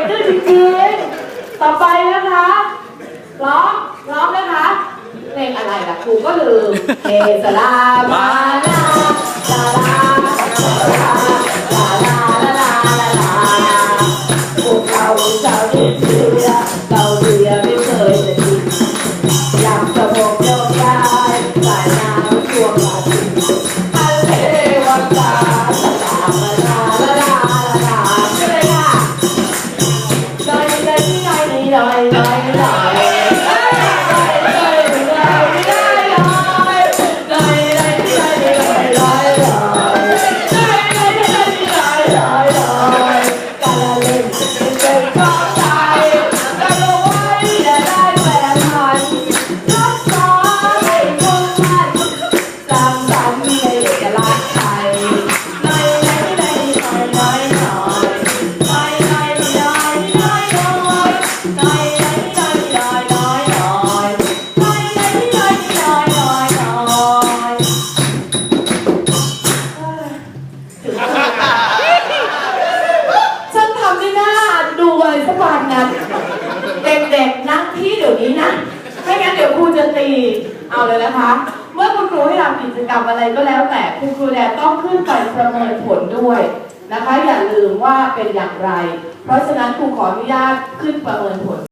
งดื้อจริงๆ ต่อไปนะคะร้องร้องนะคะเพลงอะไรล่ะครูก็ลืมเฮสลามาลาลาลาลาลาลาลาลาลาลาพวกเราชาวเรือเราเรือไม่เคยจะกินยำกระ ลอยลอยลอย เด็กๆนั่งที่เดี๋ยวนี้นะ ไม่งั้นเดี๋ยวครูจะตี เอาเลยนะคะ เมื่อคุณครูให้ทำกิจกรรมอะไรก็แล้วแต่คุณครูแดต้องขึ้นไปประเมินผลด้วยนะคะ อย่าลืมว่าเป็นอย่างไร เพราะฉะนั้นครูขออนุญาตขึ้นประเมินผล